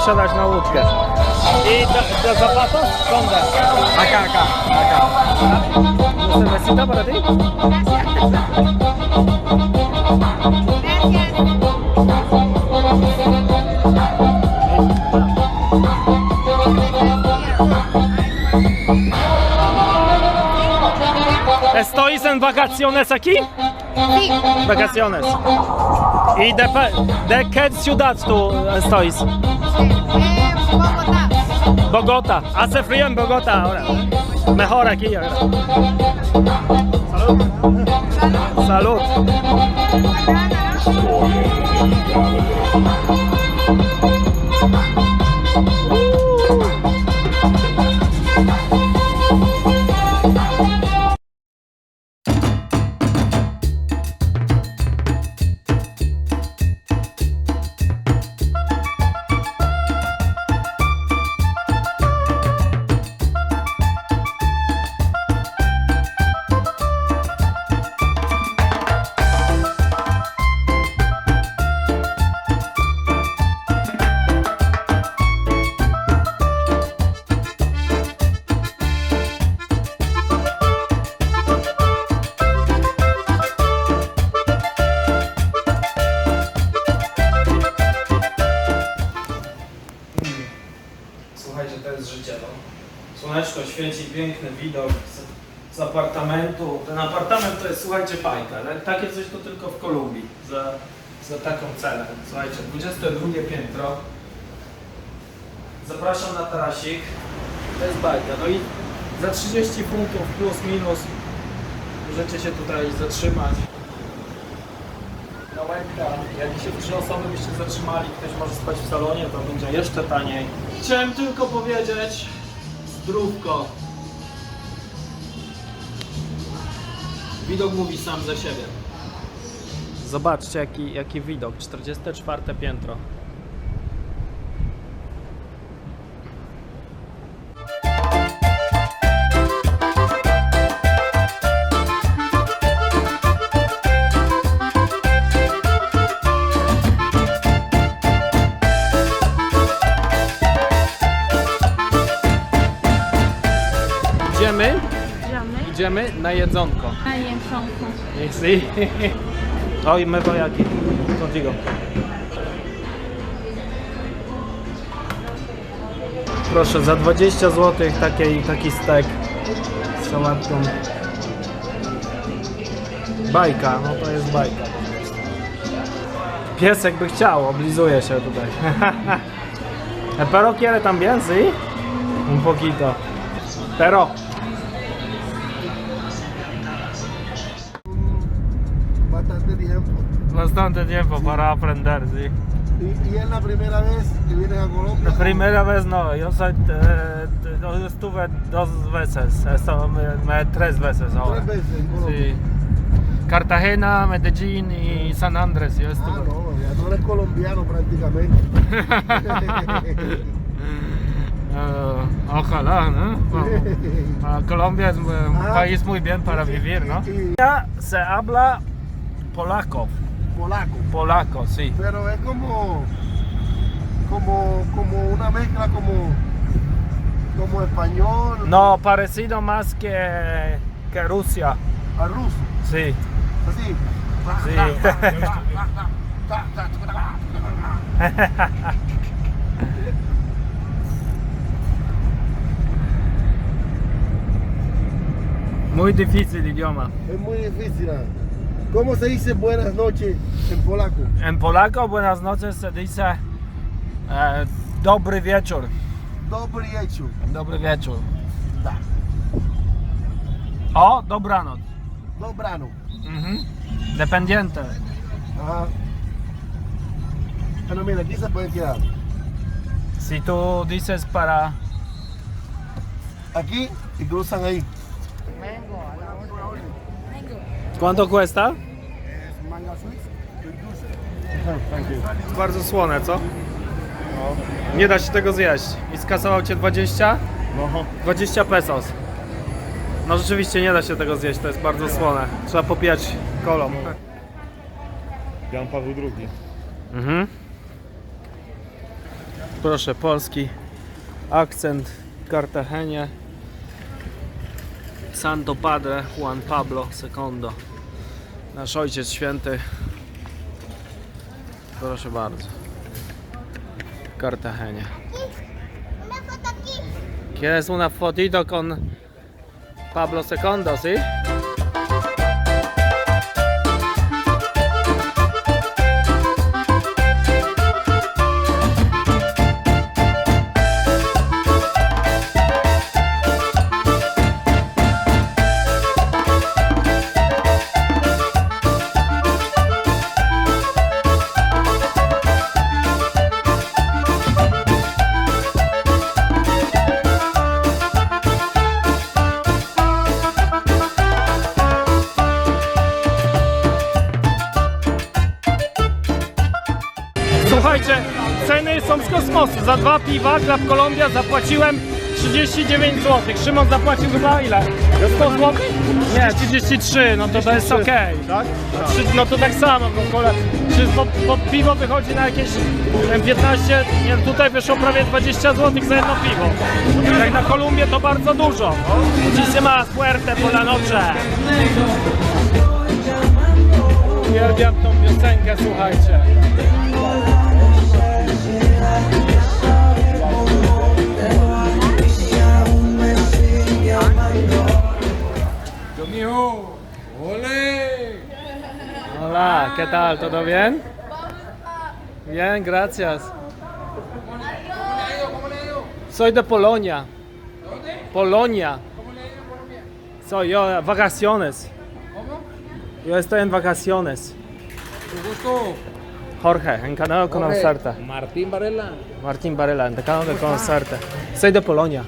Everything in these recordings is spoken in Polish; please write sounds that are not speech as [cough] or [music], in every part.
wsiadać na łódkę. I do? ¿Dónde? Acá, acá, acá. ¿Una cervecita para ti? ¿Estoy en vacaciones aquí? Sí, Vacaciones. ¿Y de, de qué ciudad tú? Bogotá. Hace frío en Bogotá ahora. Mejor aquí ahora. Salud. Salud. Słuchajcie, słuchajcie, bajka. ale Takie coś to tylko w Kolumbii za, za taką cenę. Słuchajcie, 22 piętro. Zapraszam na tarasik. To jest bajka. No i za 30 funtów plus minus możecie się tutaj zatrzymać. Na łęka. Jak się trzy osoby byście zatrzymali, ktoś może spać w salonie, to będzie jeszcze taniej. Chciałem tylko powiedzieć zdrówko. Widok mówi sam za siebie. Zobaczcie jaki, jaki widok. 44 piętro. Idziemy, Idziemy na jedzonko. na jedzonko. Sí. Hoy me aquí contigo. Proszę, za 20 zł taki, taki stek z sałatką. Bajka, no to jest bajka. Piesek by chciał, oblizuje się tutaj. [laughs] Pero quiere también, sí? Un poquito. Pero. Bastante tiempo para aprender, sí. Y, y es la primera vez que vienes a Colombia. La primera vez no, yo soy, eh, yo estuve dos veces, esto me, me- tres veces ahora. Tres veces en Colombia. Sí. Cartagena, Medellín y San Andrés, yo Ah, estuve. no, ya tú eres colombiano prácticamente. Eh, [laughs] ojalá, ¿no? Vamos. Ah, Colombia es un Ah. país muy bien para vivir, ¿no? Ya se habla polaco, Polaco. polaco, sí. Pero es como, como, como una mezcla como, como español No, parecido más que, que Rusia, a ruso. sí. Así. Sí. [laughs] Muy difícil idioma. Es muy difícil. ah. ¿Cómo se dice buenas noches en polaco? En polaco, buenas noches se dice eh, dobry wieczór. Dobry wieczór. Dobry wieczór. O, dobranoc. Dobrano. Mhm. Dependiente. Ajá. Bueno, mira, aquí se pueden quedar. Si tú dices para... Aquí y cruzan ahí. ¿Cuánto cuesta? Manga Swiss. Bardzo słone, co? Nie da się tego zjeść. I skasował cię 20? No. 20 pesos. No rzeczywiście nie da się tego zjeść, to jest bardzo słone. Trzeba popijać kolą. Jan Paweł II. Mhm. Proszę, polski akcent Cartagenie. Santo Padre Juan Pablo II. Nasz Ojciec Święty. Proszę bardzo. W aquí. ¿Quieres una fotito con Pablo II, sí? Za dwa piwa Club Colombia zapłaciłem 39 zł. Szymon zapłacił chyba ile? 100 zł? Nie, 33, no to to jest ok. Tak? Trzy- No to tak samo, bo kole, czy po, po piwo wychodzi na jakieś nie wiem, 15, nie, wiem, tutaj wyszło prawie 20 zł za jedno piwo. Jak na Kolumbię to bardzo dużo. Muchísimas fuerte por la noche. Uwielbiam tą piosenkę, słuchajcie. Tal? ¿Todo bien? Bien, gracias. Soy de Polonia. Polonia. Soy yo, vacaciones. Yo estoy en vacaciones. Tu gusto, Jorge, encantado de conocerte. Martín Varela. Martín Varela, encantado de conocerte. Soy de Polonia.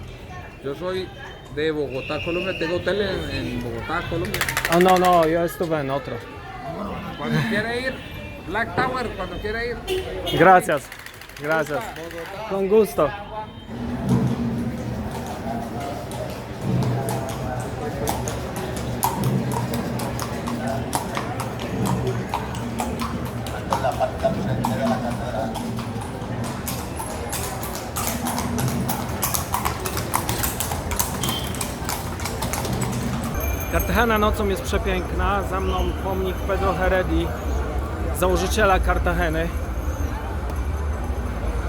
Yo soy de Bogotá, Colombia. Tengo hotel en, en Bogotá, Colombia. Oh, no, no, yo estuve en otro. Cuando quiere ir, Black Tower, cuando quiere ir. Gracias, gracias. Con gusto. Kartagena nocą jest przepiękna. Za mną pomnik Pedro Heredi, założyciela Kartageny.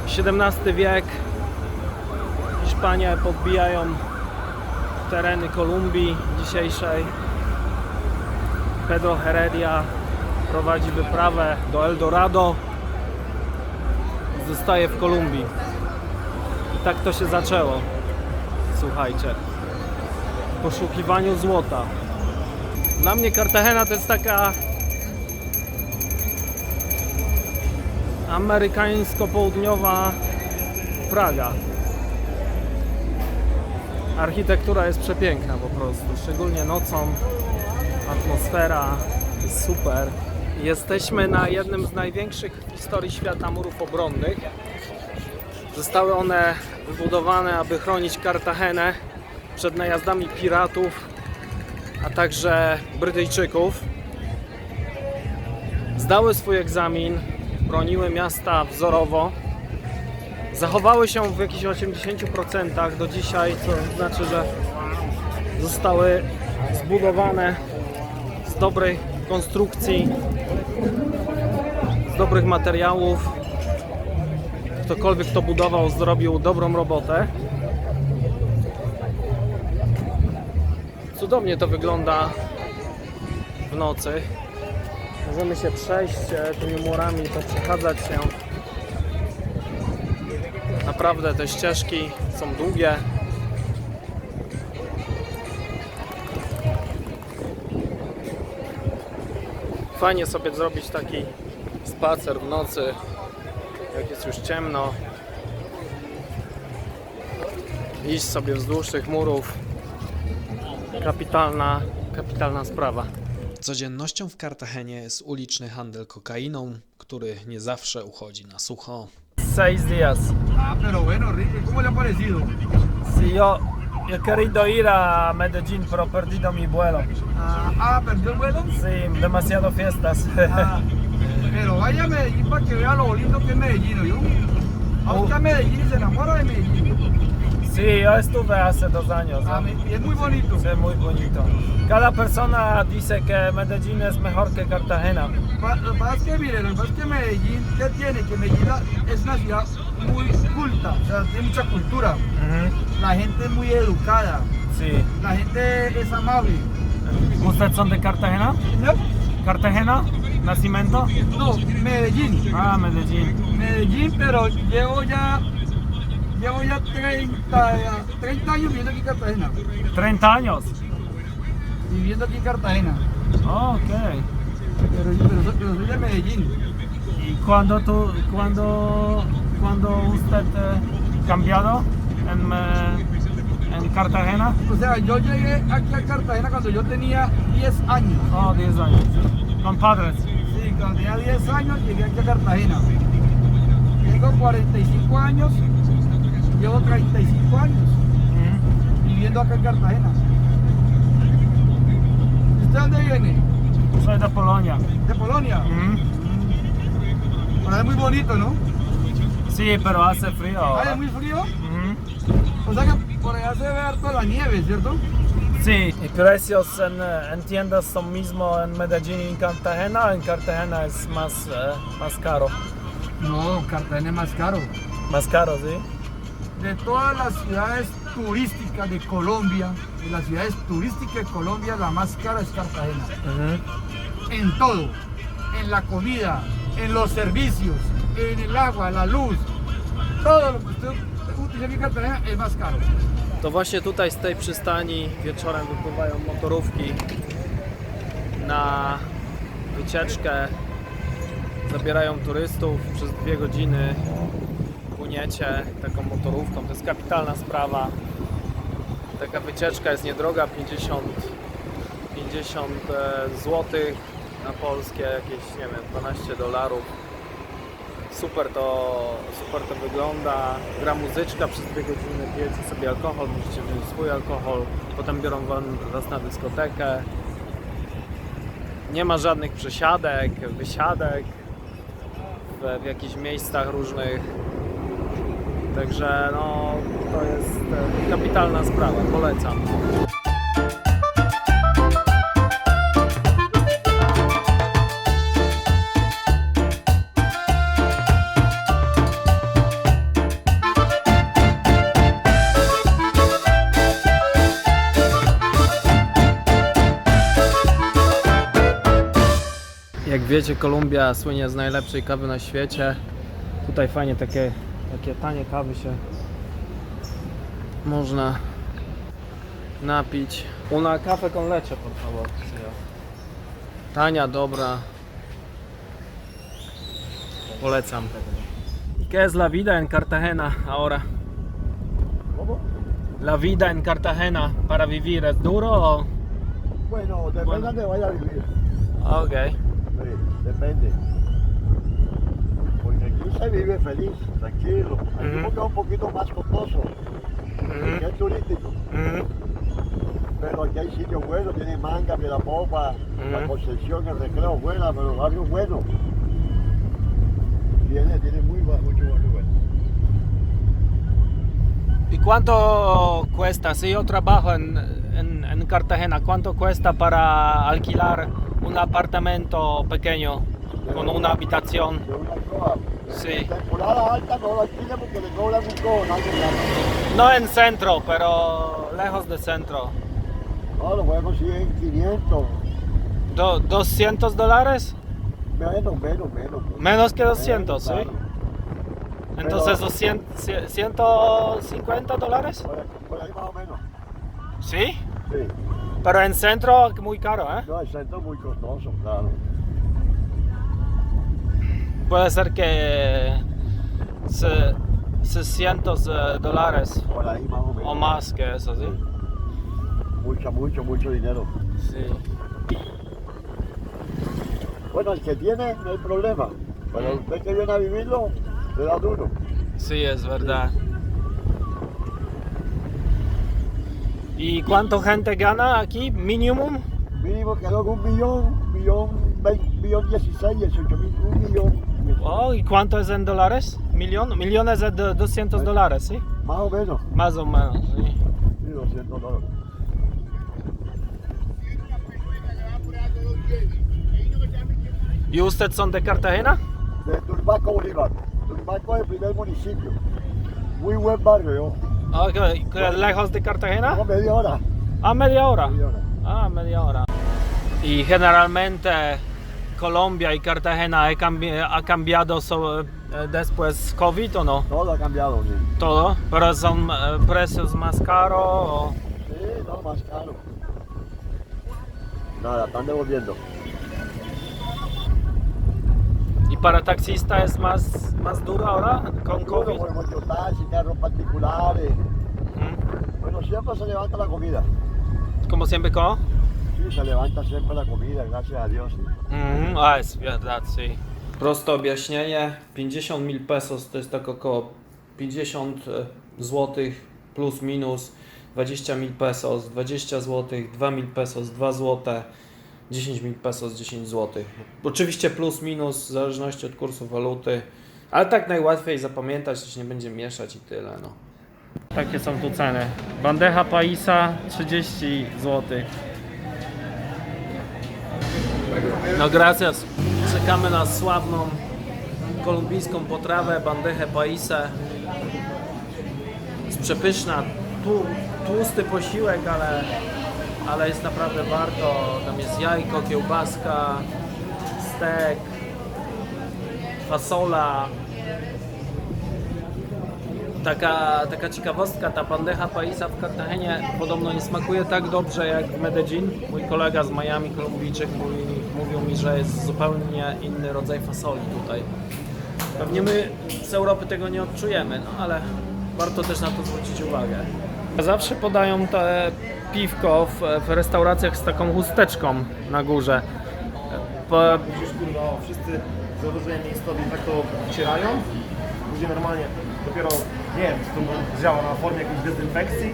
XVII wiek. Hiszpanie podbijają tereny Kolumbii dzisiejszej. Pedro Heredia prowadzi wyprawę do Eldorado. Zostaje w Kolumbii. I tak to się zaczęło. Słuchajcie. Poszukiwaniu złota. Dla mnie Kartagena to jest taka amerykańsko-południowa Praga. Architektura jest przepiękna po prostu, szczególnie nocą. Atmosfera jest super. Jesteśmy na jednym z największych w historii świata murów obronnych. Zostały one wybudowane, aby chronić Kartagenę przed najazdami piratów, a także Brytyjczyków. Zdały swój egzamin, broniły miasta wzorowo. Zachowały się w jakichś 80% do dzisiaj, co znaczy, że zostały zbudowane z dobrej konstrukcji, z dobrych materiałów. Ktokolwiek to budował, zrobił dobrą robotę. Cudownie to wygląda w nocy. Możemy się przejść e, tymi murami, to przechadzać się. Naprawdę te ścieżki są długie. Fajnie sobie zrobić taki spacer w nocy, jak jest już ciemno. Iść sobie wzdłuż tych murów. Kapitalna, kapitalna sprawa. Codziennością w Kartagenie jest uliczny handel kokainą, który nie zawsze uchodzi na sucho. Seis días. Ah, pero bueno, Ricky, ¿cómo le ha parecido? Si yo, yo he querido ir a Medellín, pero perdido mi vuelo. Ah, ah, ¿perdió el vuelo? Sí, demasiado fiestas. Ah, pero vaya a Medellín para que vea lo bonito que es Medellín, ¿yo? Busca Medellín y se enamora de Medellín. Sí, yo estuve hace dos años. Ah, ¿no? me- y es muy bonito. Es muy bonito. Cada persona dice que Medellín es mejor que Cartagena. Lo que pasa es que, Medellín, ¿qué tiene? Que Medellín es una ciudad muy culta, o sea, tiene mucha cultura. Ujú, La gente es muy educada, Sí. la gente es amable. ¿Ustedes son de Cartagena? ¿No? ¿Cartagena? ¿Nacimiento? No, Medellín. Ah, Medellín. Medellín, pero llevo ya, llevo ya 30, eh, 30 años viviendo aquí en Cartagena. 30 años. Viviendo aquí en Cartagena. Oh, ok. Pero, pero, soy- pero soy de Medellín. ¿Y cuándo tú, cuándo, cuándo usted eh, cambiado en, eh, en Cartagena? O sea, yo llegué aquí a Cartagena cuando yo tenía 10 años. Oh, 10 años. Con padres. Sí, cuando tenía 10 años llegué aquí a Cartagena. Tengo 45 años, llevo 35 años viviendo acá en Cartagena. ¿Y usted dónde viene? Soy de Polonia. ¿De Polonia? Por ahí es muy bonito, ¿no? Sí, pero hace frío. Es muy frío. Ujú. O sea que por allá se ve harto la nieve, ¿cierto? Sí, y precios en, eh, en tiendas son mismo en Medellín y en Cartagena. En Cartagena es más, eh, más caro. No, Cartagena es más caro. Más caro, sí. De todas las ciudades turísticas de Colombia, de las ciudades turísticas de Colombia, la más cara es Cartagena. Ujú. En todo, en la comida, en los servicios, en el agua, la luz, todo lo que usted utiliza aquí en Cartagena es más caro. To właśnie tutaj z tej przystani wieczorem wypływają motorówki na wycieczkę. Zabierają turystów przez dwie godziny. Taką motorówką. To jest kapitalna sprawa. Taka wycieczka jest niedroga 50, 50 zł na polskie, jakieś nie wiem, 12 dolarów. Super to, super to wygląda. Gra muzyczka przez dwie godziny, pijecie sobie alkohol, możecie wziąć swój alkohol, potem biorą was na dyskotekę. Nie ma żadnych przesiadek, wysiadek w, w jakichś miejscach różnych. Także no, to jest e, kapitalna sprawa, polecam. Jak wiecie, Kolumbia słynie z najlepszej kawy na świecie. Tutaj fajnie takie, takie tanie kawy się można napić. Una café con leche, por favor. Tania, dobra. Polecam. ¿Qué es la vida en Cartagena ahora? La vida en Cartagena para vivir es duro o... Bueno, depende Bueno. de donde vaya a vivir. Ok. Sí, depende. Se vive feliz, tranquilo. Aquí Ujú. porque es un poquito más costoso, que es turístico. Pero aquí hay sitios buenos, tiene manga, la popa, la concesión, el recreo buena, pero barrios buenos. Tiene, tiene muy mucho barrio bueno. ¿Y cuánto cuesta? Si yo trabajo en, en- en Cartagena, ¿cuánto cuesta para alquilar un apartamento pequeño con una habitación? De. Sí. En temporada alta no lo alquila porque le cobran un cojonal de. No en centro, pero lejos del centro. No, lo voy a conseguir en 500. Do- ¿200 dólares? Menos, menos, menos. Menos que 200, ¿sí? Claro. Entonces Pero- 200, cien- 150 dólares? Por ahí, por ahí más o menos. Sí. Sí. Pero en centro muy caro, ¿eh? No, el centro muy costoso, claro. Puede ser que se- 600 eh, dólares Por ahí más o menos. o más que eso, ¿sí? Mucho, mucho, mucho dinero. Sí. Bueno, el que tiene no hay problema. Pero usted que viene a vivirlo, le da duro. Sí, es verdad. ¿Y cuánto gente gana aquí? ¿Minimum? Mínimo quedó con un millón, millón, veinte, millón dieciséis, dieciocho mil, un millón. Oh, ¿Y cuánto es en dólares? millón, millones de de 200 dólares, ¿sí? Más o menos. Más o menos, sí. Sí, 200 dólares. ¿Y usted son de Cartagena? De Turbaco, Bolívar. Turbaco es el primer municipio. Muy buen barrio, yo. Ah, ¿qué- qué lejos de Cartagena? Como media hora. Ah, media hora. Media hora. Ah, media hora. Y generalmente Colombia y Cartagena ha, cambi- ha cambiado so- eh, después COVID o no? Todo ha cambiado, sí. Todo, pero son eh, precios más caros. o- Sí, no, más caro. Nada, están devolviendo. Y para taxista es más, más duro ahora con COVID. por muchos taxis, carros particulares. Bueno, siempre se levanta la comida. Como siempre, ¿cómo? Se levanta siempre la comida, gracias a Dios. sí. Mhm, a jest verdad, sí. Proste objaśnienie, 50 mil pesos to jest tak około 50 zł plus minus 20 mil pesos, 20 zł, 2 mil pesos, 2 zł, 10 mil pesos, 10 zł. Oczywiście plus minus w zależności od kursu waluty, ale tak najłatwiej zapamiętać, to się nie będzie mieszać i tyle. No. Takie są tu ceny. Bandeja paisa 30 zł. No gracias. Czekamy na sławną kolumbijską potrawę, bandechę paisę. Jest przepyszna, tu, tłusty posiłek, ale, ale jest naprawdę warto. Tam jest jajko, kiełbaska, stek, fasola. Taka, taka ciekawostka, ta bandeja paisa w Kartagenie podobno nie smakuje tak dobrze jak w Medellin. Mój kolega z Miami, Kolumbijczyk, mówi, mówił mi, że jest zupełnie inny rodzaj fasoli tutaj. Pewnie my z Europy tego nie odczujemy, no ale warto też na to zwrócić uwagę. Zawsze podają te piwko w, w restauracjach z taką chusteczką na górze. Po, Przecież kurwa, wszyscy zauważyłem miejscowi tak to wycierają, później normalnie dopiero, nie wiem, czy to działa na formie jakiejś dezynfekcji.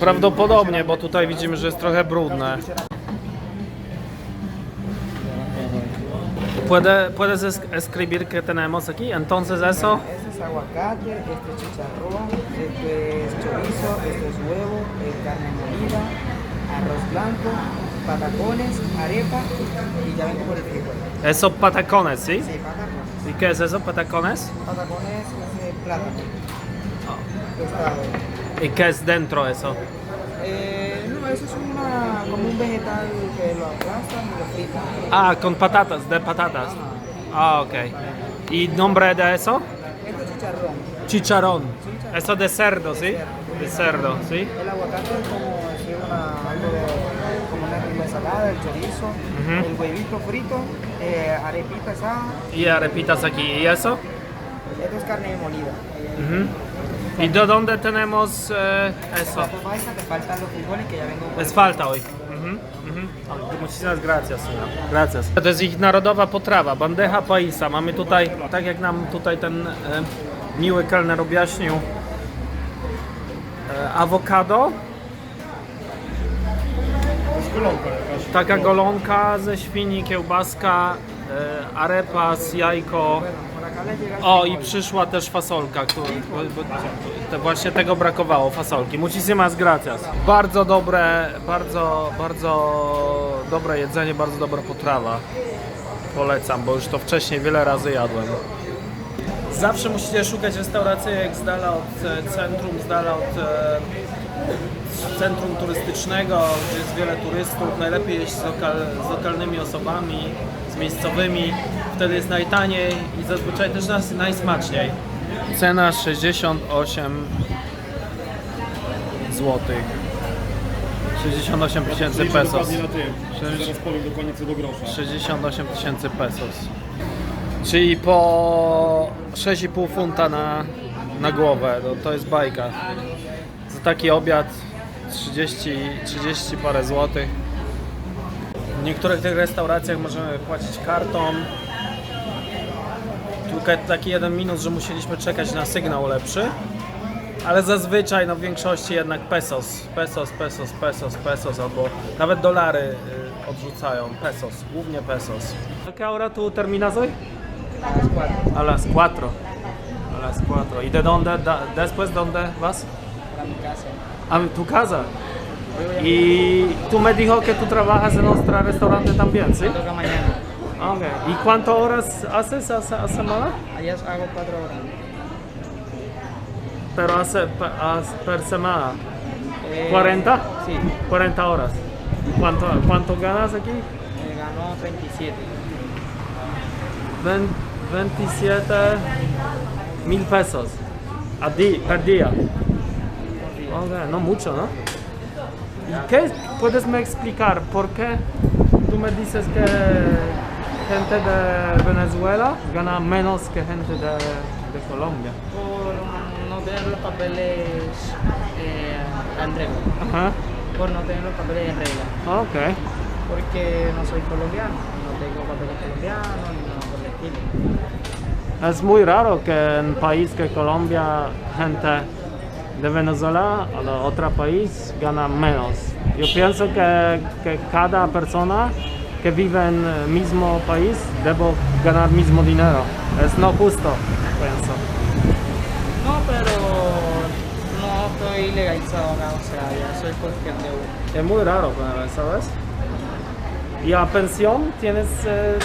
prawdopodobnie, bo tutaj widzimy, że jest trochę brudne. ¿Puede, ¿Puedes es- escribir qué tenemos aquí? Entonces eso, Este es aguacate, este es chicharrón, este es chorizo, este es huevo, eh, carne molida, arroz blanco, patacones, arepa y ya vengo por el frijol. eso patacones, ¿sí? Sí, patacones. ¿Y qué es eso, patacones? Patacones es plátano. Tostado. ¿Y qué es dentro eso? Eh, no, eso es una, como un vegetal que lo aplastan y lo fritan. Ah, con patatas, de patatas. Ah, ok. ¿Y nombre de eso? Este es chicharrón. Chicharrón. Eso de cerdo, ¿sí? De cerdo, ¿sí? El aguacate es como decir una, algo de, como una ensalada, el chorizo, Ujú. el huevito frito, eh, arepita asada, Y arepitas aquí. ¿Y eso? esto es carne molida. Ujú. ¿Y de dónde tenemos eh, eso? Les falta hoy. Mhm, mhm. Muchísimas gracias, señor. Gracias. To jest ich narodowa potrawa, bandeja paisa. Mamy tutaj, tak jak nam tutaj ten e, miły kelner objaśnił, e, awokado, jakaś. taka golonka ze świni, kiełbaska, e, arepas, jajko. O, i przyszła też fasolka, którą, bo, bo, te właśnie tego brakowało, fasolki. Muchísimas gracias. Bardzo dobre, bardzo, bardzo dobre jedzenie, bardzo dobra potrawa. Polecam, bo już to wcześniej wiele razy jadłem. Zawsze musicie szukać restauracji jak z dala od e, centrum, z dala od e, centrum turystycznego, gdzie jest wiele turystów. Najlepiej jeść z, lokal, z lokalnymi osobami, miejscowymi. Wtedy jest najtaniej i zazwyczaj też nas najsmaczniej. Cena 68 zł. 68 tysięcy Liczę pesos. dokładnie na tym. Sześć- Zaraz powiem dokładnie co do grosza. 68 tysięcy pesos. Czyli po 6,5 funta na, na głowę. No, to jest bajka. Za taki obiad 30, 30 parę złotych. W niektórych tych restauracjach możemy płacić kartą. Tylko taki jeden minus, że musieliśmy czekać na sygnał lepszy. Ale zazwyczaj no w większości jednak pesos, pesos, pesos, pesos, pesos albo nawet dolary y, odrzucają. Pesos, głównie pesos. ¿A qué hora tú terminas hoy? A las cuatro. A las 4. A las 4. ¿Y de dónde? da- después dónde vas? para mi casa. A tu casa. Y tú me dijo que tú trabajas en nuestro restaurante también, ¿sí? toca mañana. Ok. ¿Y cuántas horas haces a, a semana? Allá hago cuatro horas. Pero hace per, semana. Eh, 40? Sí, 40 horas. ¿Y cuánto, cuánto ganas aquí? me ganó 37. Ven- 27 mil pesos a di- per día. Ok, no mucho, ¿no? ¿Y qué puedes me explicar por qué tú me dices que gente de Venezuela gana menos que gente de, de Colombia? Por no tener los papeles eh, en regla. Ajá, Por no tener los papeles en regla. ok. Porque no soy colombiano. No tengo papeles colombianos ni nada por el estilo. Es muy raro que en país que Colombia, gente de Venezuela de otro país gana menos. Yo pienso que, que cada persona que vive en el mismo país debe ganar mismo dinero. Es no justo, pienso. No, pero no estoy legalizado acá. O sea, ya soy cuestión de. Es muy raro, ¿sabes? ¿Y a pensión tienes... eh,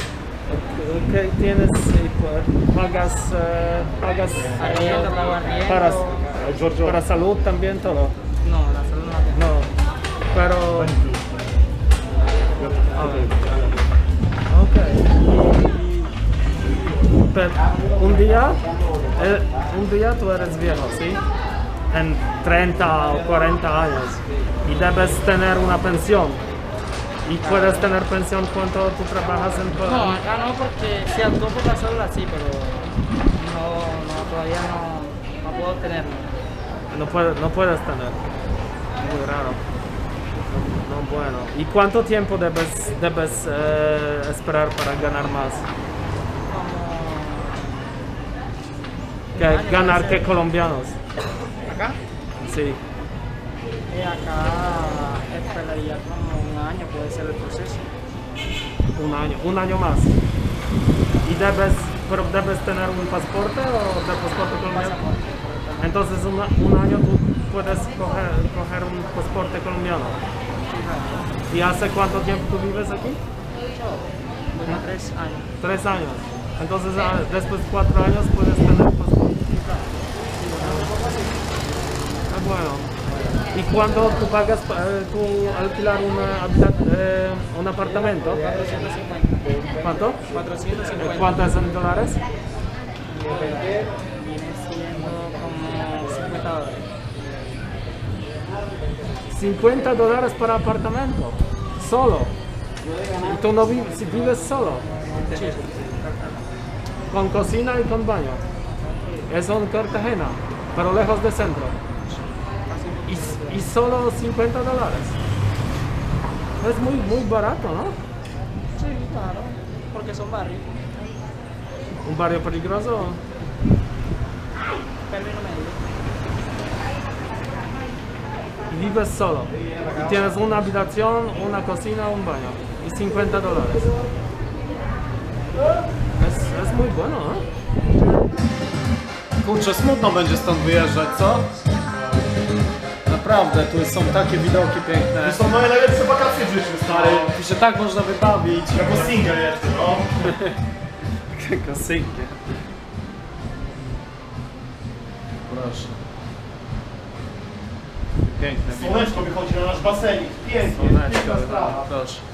¿Qué tienes? eh, ¿Pagas, eh, pagas Arriendo, pago arriendo. Para, para salud también todo? No, la salud no la tengo. No, pero... Ok. Y- Pero un día, eh, un día tú eres viejo, ¿sí? En 30 o 40 años y debes tener una pensión. ¿Y puedes tener pensión cuando tú trabajas en No, acá no, porque si actuó por la cédula sí, pero no, no todavía no, no puedo tenerlo. No, puedes, no puedes tener. Muy raro. No, no bueno. ¿Y cuánto tiempo debes, debes eh, esperar para ganar más? Como Que ganar que colombianos. acá, Sí. y acá esperaría como un año, puede ser el proceso. Un año. Un año más. ¿Y debes, pero debes tener un pasaporte o de pasaporte colombiano? Pasaporte. Entonces un año tú puedes coger, coger un pasaporte colombiano. ¿Y hace cuánto tiempo tú vives aquí? Tres años. Tres años. Entonces ah, después de cuatro años puedes tener pasaporte. Ah, bueno. ¿Y cuando tú pagas eh, tú alquilar una eh, un apartamento? 450. ¿Cuánto? 450. ¿Cuánto es en dólares? Viene siendo como 50 dólares. 50 dólares para apartamento. Solo. ¿Y tú no vives, si vives solo? Con cocina y con baño. Eso en Cartagena, pero lejos del centro. Y, y solo 50 dólares. Es muy, muy barato, ¿no? Sí, claro, porque son barrios. Un barrio peligroso. Término medio. Vives solo. Y tienes una habitación, una cocina, un baño. Y 50 dólares. Es, jest muy bueno, no? Kurczę, smutno będzie stąd wyjeżdżać, co? Naprawdę, tu są takie widoki piękne. To są moje najlepsze wakacje w życiu, stary. Tu się tak można wybawić. Jako single jestem, no. [laughs] Kosynkie. Proszę. Piękne. Słoneczko wychodzi na nasz basenik. Pięknie, piękna sprawa. proszę.